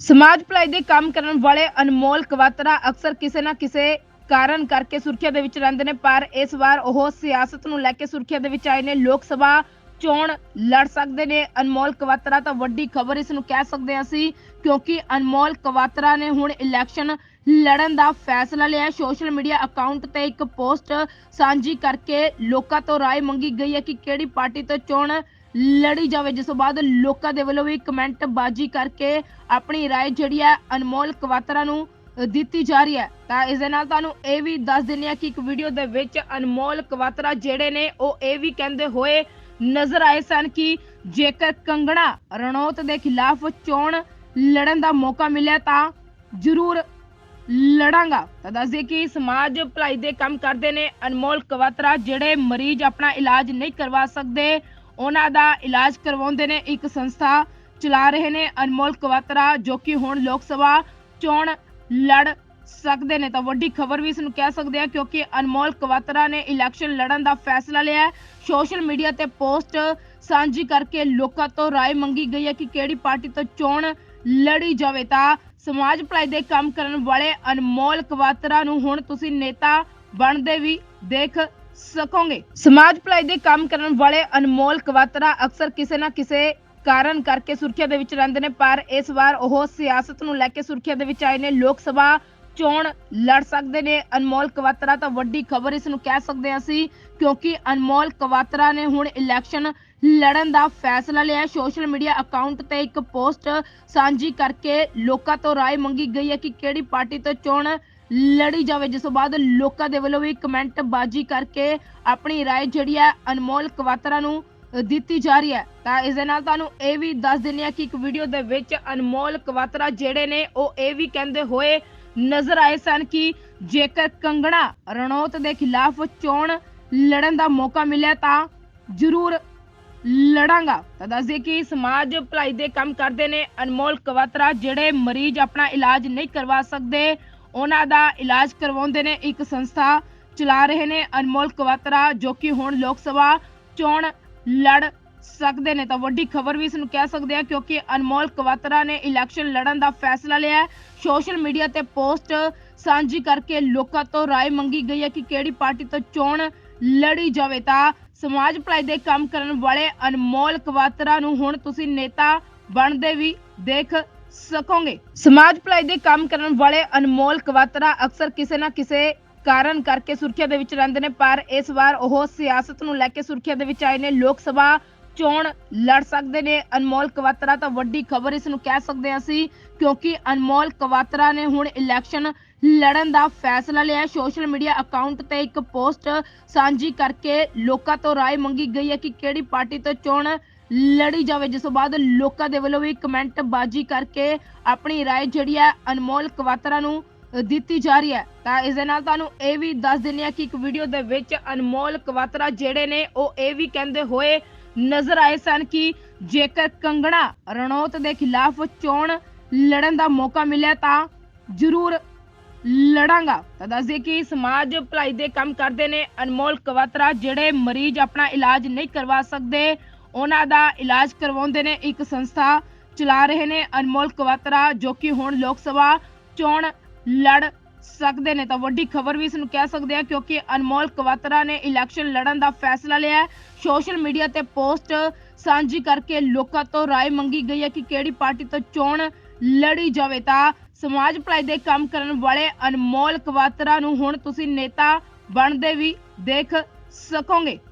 ਸਮਾਜ ਭਲਾਈ ਦੇ ਕੰਮ ਕਰਨ ਵਾਲੇ ਅਨਮੋਲ ਕਵਾਤਰਾ ਅਕਸਰ ਕਿਸੇ ਨਾ ਕਿਸੇ ਕਾਰਨ ਕਰਕੇ ਸੁਰਖੀਆਂ ਦੇ ਵਿੱਚ ਰਹਿੰਦੇ ਨੇ, ਪਰ ਇਸ ਵਾਰ ਉਹ ਸਿਆਸਤ ਨੂੰ ਲੈ ਕੇ ਸੁਰਖੀਆਂ ਦੇ ਵਿੱਚ ਆਏ ਨੇ। ਲੋਕ ਸਭਾ ਚੋਣ ਲੜ ਸਕਦੇ ਨੇ। ਅਨਮੋਲ ਕਵਾਤਰਾ ਤਾਂ ਵੱਡੀ ਖਬਰ ਇਸ ਨੂੰ ਕਹਿ ਸਕਦੇ ਹਾਂ ਅਸੀਂ, ਕਿਉਂਕਿ ਅਨਮੋਲ ਕਵਾਤਰਾ ਨੇ ਹੁਣ ਇਲੈਕਸ਼ਨ ਲੜਨ ਦਾ ਫੈਸਲਾ ਲਿਆ। ਸੋਸ਼ਲ ਮੀਡੀਆ ਅਕਾਊਂਟ ਤੇ ਇੱਕ ਪੋਸਟ ਸਾਂਝੀ ਕਰਕੇ ਲੋਕਾਂ ਤੋਂ ਰਾਏ ਮੰਗੀ ਗਈ ਹੈ ਕਿ ਕਿਹੜੀ ਪਾਰਟੀ ਤੋਂ ਚੋਣ ਲੜੀ ਜਾਵੇ। ਜਿਸ ਤੋਂ ਬਾਅਦ ਲੋਕਾਂ ਦੇ ਵੱਲੋਂ ਵੀ ਕਮੈਂਟ ਬਾਜੀ ਕਰਕੇ ਆਪਣੀ ਰਾਏ ਜਿਹੜੀ ਹੈ ਅਨਮੋਲ ਕਵਾਤਰਾ ਨੂੰ ਦਿੱਤੀ ਜਾ ਰਹੀ ਹੈ। ਤਾਂ ਇਸ ਦੇ ਨਾਲ ਤੁਹਾਨੂੰ ਇਹ ਵੀ ਦੱਸ ਦਿੰਦੇ ਆ ਕਿ ਇੱਕ ਵੀਡੀਓ ਦੇ ਵਿੱਚ ਅਨਮੋਲ ਕਵਾਤਰਾ ਜਿਹੜੇ ਨੇ, ਉਹ ਇਹ ਵੀ ਕਹਿੰਦੇ ਹੋਏ ਨਜ਼ਰ ਆਏ ਸਨ ਕਿ ਜੇਕਰ ਕੰਗਣਾ ਰਣੌਤ ਦੇ ਖਿਲਾਫ ਚੋਣ ਲੜਨ ਦਾ ਮੌਕਾ ਮਿਲਿਆ ਤਾਂ ਜ਼ਰੂਰ ਲੜਾਂਗਾ। ਤਾਂ ਦੱਸਦੇ ਕਿ ਸਮਾਜ ਭਲਾਈ ਦੇ ਕੰਮ ਕਰਦੇ ਨੇ ਅਨਮੋਲ ਕਵਾਤਰਾ, ਜਿਹੜੇ ਮਰੀਜ਼ ਆਪਣਾ ਇਲਾਜ ਨਹੀਂ ਕਰਵਾ ਸਕਦੇ ਉਹਨਾਂ ਦਾ ਇਲਾਜ ਕਰਵਾਉਂਦੇ ਨੇ, ਇੱਕ ਸੰਸਥਾ ਚਲਾ ਰਹੇ ਨੇ ਅਨਮੋਲ ਕਵਾਤਰਾ, ਜੋ ਕਿ ਹੁਣ ਲੋਕ ਸਭਾ ਚੋਣ ਲੜ ਸਕਦੇ ਨੇ। ਤਾਂ ਵੱਡੀ ਖਬਰ ਵੀ ਇਸ ਨੂੰ ਕਹਿ ਸਕਦੇ ਆ ਕਿਉਂਕਿ ਅਨਮੋਲ ਕਵਾਤਰਾ ਨੇ ਇਲੈਕਸ਼ਨ ਲੜਨ ਦਾ ਫੈਸਲਾ ਲਿਆ ਸੋਸ਼ਲ ਮੀਡੀਆ ਤੇ ਪੋਸਟ ਸਾਂਝੀ ਕਰਕੇ ਲੋਕਾਂ ਤੋਂ ਰਾਏ ਮੰਗੀ ਗਈ ਹੈ ਕਿ ਕਿਹੜੀ ਪਾਰਟੀ ਤੋਂ ਚੋਣ ਲੜੀ ਜਾਵੇ। ਤਾਂ ਸਮਾਜ ਭਲਾਈ ਦੇ ਕੰਮ ਕਰਨ ਵਾਲੇ ਅਨਮੋਲ ਕਵਾਤਰਾ ਨੂੰ ਹੁਣ ਤੁਸੀਂ ਨੇਤਾ ਬਣਦੇ ਵੀ ਦੇਖ ਸਕੋਗੇ। ਸਮਾਜ ਭਲਾਈ ਦੇ ਕੰਮ ਕਰਨ ਵਾਲੇ ਅਨਮੋਲ ਕਵਾਤਰਾ ਅਕਸਰ ਕਿਸੇ ਨਾ ਕਿਸੇ ਕਾਰਨ ਕਰਕੇ ਸੁਰਖੀਆਂ ਦੇ ਵਿੱਚ ਰਹਿੰਦੇ ਨੇ, ਪਰ ਇਸ ਵਾਰ ਉਹ ਸਿਆਸਤ ਨੂੰ ਲੈ ਕੇ ਸੁਰਖੀਆਂ ਦੇ ਵਿੱਚ ਆਏ ਨੇ। ਲੋਕ ਸਭਾ ਚੋਣ ਲੜ ਸਕਦੇ ਨੇ। ਅਨਮੋਲ ਕਵਾਤਰਾ ਤਾਂ ਵੱਡੀ ਖਬਰ ਇਸ ਨੂੰ ਕਹਿ ਸਕਦੇ ਹਾਂ ਅਸੀਂ, ਕਿਉਂਕਿ ਅਨਮੋਲ ਕਵਾਤਰਾ ਨੇ ਹੁਣ ਇਲੈਕਸ਼ਨ ਲੜਨ ਦਾ ਫੈਸਲਾ ਲਿਆ। ਸੋਸ਼ਲ ਮੀਡੀਆ ਅਕਾਊਂਟ ਤੇ ਇੱਕ ਪੋਸਟ ਸਾਂਝੀ ਕਰਕੇ ਲੋਕਾਂ ਤੋਂ ਰਾਏ ਮੰਗੀ ਗਈ ਹੈ ਕਿ ਕਿਹੜੀ ਪਾਰਟੀ ਤੋਂ ਚੋਣ ਲੜੀ ਜਾਵੇ, ਜਿਸ ਤੋਂ ਬਾਅਦ ਲੋਕਾਂ ਦੇ ਵੱਲੋਂ ਵੀ ਕਮੈਂਟ ਬਾਜੀ ਕਰਕੇ ਆਪਣੀ ਰਾਏ ਜਿਹੜੀ ਹੈ ਅਨਮੋਲ ਕਵਾਤਰਾ ਨੂੰ ਦਿੱਤੀ ਜਾ ਰਹੀ ਹੈ। ਤਾਂ ਇਸ ਦੇ ਨਾਲ ਤੁਹਾਨੂੰ ਇਹ ਵੀ ਦੱਸ ਦਿੰਦੇ ਆ ਕਿ ਇੱਕ ਵੀਡੀਓ ਦੇ ਵਿੱਚ ਅਨਮੋਲ ਕਵਾਤਰਾ ਜਿਹੜੇ ਨੇ, ਉਹ ਇਹ ਵੀ ਕਹਿੰਦੇ ਹੋਏ ਨਜ਼ਰ ਆਏ ਸਨ ਕਿ ਜੇਕਰ ਕੰਗਣਾ ਰਣੌਤ ਦੇ ਖਿਲਾਫ ਚੋਣ ਲੜਨ ਦਾ ਮੌਕਾ ਮਿਲਿਆ ਤਾਂ ਜ਼ਰੂਰ ਲੜਾਂਗਾ। ਤਾਂ ਦੱਸਦੇ ਕਿ ਸਮਾਜ ਭਲਾਈ ਦੇ ਕੰਮ ਕਰਦੇ ਨੇ ਅਨਮੋਲ ਕਵਾਤਰਾ, ਜਿਹੜੇ ਮਰੀਜ਼ ਆਪਣਾ ਇਲਾਜ ਨਹੀਂ ਕਰਵਾ ਸਕਦੇ ਉਹਨਾਂ ਦਾ ਇਲਾਜ ਕਰਵਾਉਂਦੇ ਨੇ, ਇੱਕ ਸੰਸਥਾ ਚਲਾ ਰਹੇ ਨੇ ਅਨਮੋਲ ਕਵਾਤਰਾ, ਜੋ ਕਿ ਹੁਣ ਲੋਕ ਸਭਾ ਚੋਣ ਲੜ ਸਕਦੇ ਨੇ। ਤਾਂ ਵੱਡੀ ਖਬਰ ਵੀ ਇਸ ਨੂੰ ਕਹਿ ਸਕਦੇ ਆ ਕਿਉਂਕਿ ਅਨਮੋਲ ਕਵਾਤਰਾ ਨੇ ਇਲੈਕਸ਼ਨ ਲੜਨ ਦਾ ਫੈਸਲਾ ਲਿਆ ਹੈ। ਸੋਸ਼ਲ ਮੀਡੀਆ ਤੇ ਪੋਸਟ ਸਾਂਝੀ ਕਰਕੇ ਲੋਕਾਂ ਤੋਂ ਰਾਏ ਮੰਗੀ ਗਈ ਹੈ ਕਿ ਕਿਹੜੀ ਪਾਰਟੀ ਤੋਂ ਚੋਣ ਲੜੀ ਜਾਵੇ। ਤਾਂ ਸਮਾਜ ਭਲਾਈ ਦੇ ਕੰਮ ਕਰਨ ਵਾਲੇ ਅਨਮੋਲ ਕਵਾਤਰਾ ਨੂੰ ਹੁਣ ਤੁਸੀਂ ਨੇਤਾ ਬਣਦੇ ਵੀ ਦੇਖ ਸਕੋਗੇ। ਸਮਾਜ ਭਲਾਈ ਦੇ ਕੰਮ ਕਰਨ ਵਾਲੇ ਅਨਮੋਲ ਕਵਾਤਰਾ ਅਕਸਰ ਕਿਸੇ ਨਾ ਕਿਸੇ ਕਾਰਨ ਕਰਕੇ ਸੁਰਖੀਆਂ ਦੇ ਵਿੱਚ ਰਹਿੰਦੇ ਨੇ, ਪਰ ਇਸ ਵਾਰ ਉਹ ਸਿਆਸਤ ਨੂੰ ਲੈ ਕੇ ਸੁਰਖੀਆਂ ਦੇ ਵਿੱਚ ਆਏ ਨੇ। ਲੋਕ ਸਭਾ ਚੋਣ ਲੜ ਸਕਦੇ ਨੇ। ਅਨਮੋਲ ਕਵਾਤਰਾ ਤਾਂ ਵੱਡੀ ਖਬਰ ਇਸ ਨੂੰ ਕਹਿ ਸਕਦੇ ਹਾਂ ਅਸੀਂ, ਕਿਉਂਕਿ ਅਨਮੋਲ ਕਵਾਤਰਾ ਨੇ ਹੁਣ ਇਲੈਕਸ਼ਨ ਲੜਨ ਦਾ ਫੈਸਲਾ ਲਿਆ। ਸੋਸ਼ਲ ਮੀਡੀਆ ਅਕਾਊਂਟ ਤੇ ਇੱਕ ਪੋਸਟ ਸਾਂਝੀ ਕਰਕੇ ਲੋਕਾਂ ਤੋਂ ਰਾਏ ਮੰਗੀ ਗਈ ਹੈ ਕਿ ਕਿਹੜੀ ਪਾਰਟੀ ਤੋਂ ਚੋਣ ਲੜੀ ਜਾਵੇ, ਜਿਸ ਤੋਂ ਬਾਅਦ ਲੋਕਾਂ ਦੇ ਵੱਲੋਂ ਵੀ ਕਮੈਂਟ ਬਾਜੀ ਕਰਕੇ ਆਪਣੀ ਰਾਏ ਜਿਹੜੀ ਹੈ ਅਨਮੋਲ ਕਵਾਤਰਾ ਨੂੰ ਦਿੱਤੀ ਜਾ ਰਹੀ ਹੈ। ਤਾਂ ਇਸ ਦੇ ਨਾਲ ਤੁਹਾਨੂੰ ਇਹ ਵੀ ਦੱਸ ਦਿੰਦੇ ਆ ਕਿ ਇੱਕ ਵੀਡੀਓ ਦੇ ਵਿੱਚ ਅਨਮੋਲ ਕਵਾਤਰਾ ਜਿਹੜੇ ਨੇ, ਉਹ ਇਹ ਵੀ ਕਹਿੰਦੇ ਹੋਏ ਨਜ਼ਰ ਆਏ ਸਨ ਕਿ ਜੇਕਰ ਕੰਗਣਾ ਰਣੌਤ ਦੇ ਖਿਲਾਫ ਚੋਣ ਲੜਨ ਦਾ ਮੌਕਾ ਮਿਲਿਆ ਤਾਂ ਜ਼ਰੂਰ ਲੜਾਂਗਾ। ਤਾਂ ਦੱਸਦੇ ਕਿ ਸਮਾਜ ਭਲਾਈ ਦੇ ਕੰਮ ਕਰਦੇ ਨੇ ਅਨਮੋਲ ਕਵਾਤਰਾ, ਜਿਹੜੇ ਮਰੀਜ਼ ਆਪਣਾ ਇਲਾਜ ਨਹੀਂ ਕਰਵਾ ਸਕਦੇ ਉਹਨਾਂ ਦਾ ਇਲਾਜ ਕਰਵਾਉਂਦੇ ਨੇ, ਇੱਕ ਸੰਸਥਾ ਚਲਾ ਰਹੇ ਨੇ ਅਨਮੋਲ ਕਵਾਤਰਾ, ਜੋ ਕਿ ਹੁਣ ਲੋਕ ਸਭਾ ਚੋਣ ਲੜ ਸਕਦੇ ਨੇ। ਤਾਂ ਵੱਡੀ ਖਬਰ ਵੀ ਇਸ ਨੂੰ ਕਹਿ ਸਕਦੇ ਆ ਕਿਉਂਕਿ ਅਨਮੋਲ ਕਵਾਤਰਾ ਨੇ ਇਲੈਕਸ਼ਨ ਲੜਨ ਦਾ ਫੈਸਲਾ ਲਿਆ ਹੈ। ਸੋਸ਼ਲ ਮੀਡੀਆ ਤੇ ਪੋਸਟ ਸਾਂਝੀ ਕਰਕੇ ਲੋਕਾਂ ਤੋਂ ਰਾਏ ਮੰਗੀ ਗਈ ਹੈ ਕਿ ਕਿਹੜੀ ਪਾਰਟੀ ਤੋਂ ਚੋਣ ਲੜੀ ਜਾਵੇ। ਤਾਂ ਸਮਾਜ ਭਲਾਈ ਦੇ ਕੰਮ ਕਰਨ ਵਾਲੇ ਅਨਮੋਲ ਕਵਾਤਰਾ ਨੂੰ ਹੁਣ ਤੁਸੀਂ ਨੇਤਾ ਬਣਦੇ ਵੀ ਦੇਖ ਸਕੋਗੇ।